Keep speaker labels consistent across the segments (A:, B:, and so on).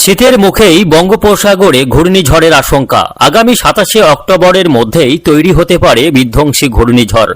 A: শীতের মুখেই বঙ্গোপসাগরে ঘূর্ণিঝড়ের আশঙ্কা। আগামী সাতাশে অক্টোবরের মধ্যেই তৈরি হতে পারে বিধ্বংসী ঘূর্ণিঝড়।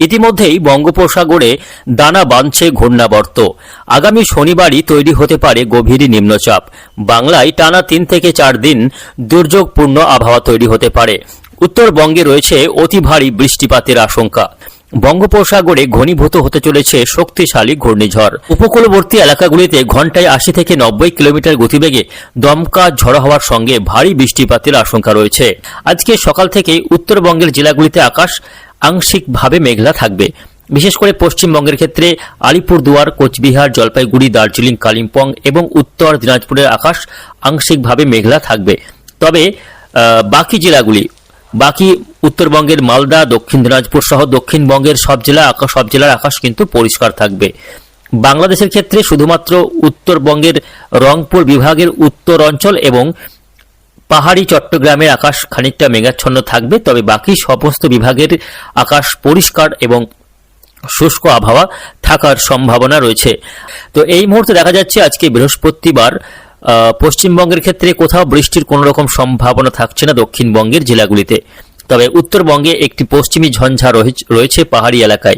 A: ইতিমধ্যেই বঙ্গোপসাগরে দানা বাঁধছে ঘূর্ণাবর্ত। আগামী শনিবারই তৈরি হতে পারে গভীর নিম্নচাপ। বাংলায় টানা তিন থেকে চার দিন দুর্যোগপূর্ণ আবহাওয়া তৈরি হতে পারে। উত্তরবঙ্গে রয়েছে অতি ভারী বৃষ্টিপাতের আশঙ্কা। বঙ্গোপসাগরে ঘনীভূত হতে চলেছে শক্তিশালী ঘূর্ণিঝড়। উপকূলবর্তী এলাকাগুলিতে ঘন্টায় আশি থেকে নব্বই কিলোমিটার গতিবেগে দমকা ঝড়ো হওয়ার সঙ্গে ভারী বৃষ্টিপাতের আশঙ্কা রয়েছে। আজকে সকাল থেকেই উত্তরবঙ্গের জেলাগুলিতে আকাশ আংশিকভাবে মেঘলা থাকবে। বিশেষ করে পশ্চিমবঙ্গের ক্ষেত্রে আলিপুরদুয়ার, কোচবিহার, জলপাইগুড়ি, দার্জিলিং, কালিম্পং এবং উত্তর দিনাজপুরের আকাশ আংশিকভাবে মেঘলা থাকবে। তবে বাকি জেলাগুলি বাকি উত্তরবঙ্গের মালদা, দক্ষিণ দিনাজপুর সহ দক্ষিণবঙ্গের সব জেলা আকাশ সব জেলার আকাশ কিন্তু পরিষ্কার থাকবে। বাংলাদেশের ক্ষেত্রে শুধুমাত্র উত্তরবঙ্গের রংপুর বিভাগের উত্তর অঞ্চল এবং পাহাড়ি চট্টগ্রামের আকাশ খানিকটা মেঘাচ্ছন্ন থাকবে, তবে বাকি সমস্ত বিভাগের আকাশ পরিষ্কার এবং শুষ্ক আবহাওয়া থাকার সম্ভাবনা রয়েছে। তো এই মুহূর্তে দেখা যাচ্ছে আজকে বৃহস্পতিবার পশ্চিমবঙ্গের ক্ষেত্রে কোথাও বৃষ্টির কোনো রকম সম্ভাবনা থাকছে না দক্ষিণবঙ্গের জেলাগুলিতে। তবে উত্তরবঙ্গে একটি পশ্চিমী ঝঞ্ঝা রয়ে- রয়েছে পাহাড়ি এলাকায়।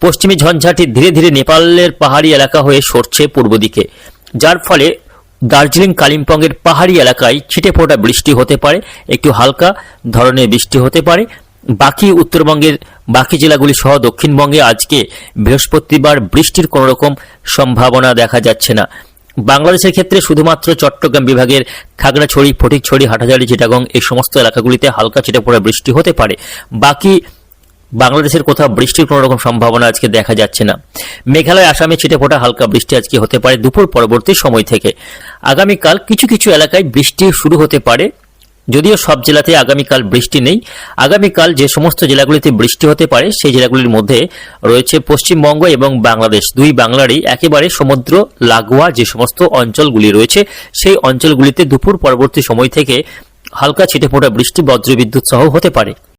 A: পশ্চিমী ঝঞ্ঝাটি ধীরে ধীরে নেপালের পাহাড়ি এলাকা হয়ে সরছে পূর্ব দিকে। যার ফলে দার্জিলিং কালিম্পংয়ের পাহাড়ি এলাকায় ছিটে ফোটা বৃষ্টি হতে পারে, একটু হালকা ধরনের বৃষ্টি হতে পারে। বাকি উত্তরবঙ্গের বাকি জেলাগুলি সহ দক্ষিণবঙ্গে আজকে বৃহস্পতিবার বৃষ্টির কোনো রকম সম্ভাবনা দেখা যাচ্ছে না। বাংলাদেশের ক্ষেত্রে শুধুমাত্র চট্টগ্রাম বিভাগের খাগড়াছড়ি, ফটিকছড়ি হাটাজারি চিটাগং এই সমস্ত এলাকাগুলিতে হালকা ছিটে পড়া বৃষ্টি হতে পারে। বাকি বাংলাদেশের কোথাও বৃষ্টির কোনো রকম সম্ভাবনা আজকে দেখা যাচ্ছে না। মেঘালয়, আসামে ছিটে ফোটা হালকা বৃষ্টি আজকে হতে পারে দুপুর পরবর্তী সময় থেকে। আগামীকাল কিছু কিছু এলাকায় বৃষ্টি শুরু হতে পারে। যদিও সব জেলাতে আগামীকাল বৃষ্টি নেই। আগামীকাল যে সমস্ত জেলাগুলিতে বৃষ্টি হতে পারে, সেই জেলাগুলির মধ্যে রয়েছে পশ্চিমবঙ্গ এবং বাংলাদেশ। দুই বাংলারই একেবারে সমুদ্র লাগোয়া যে সমস্ত অঞ্চলগুলি রয়েছে, সেই অঞ্চলগুলিতে দুপুর পরবর্তী সময় থেকে হালকা ছিটেফোঁটা বৃষ্টি, বজ্রবিদ্যুৎ সহ হতে পারে।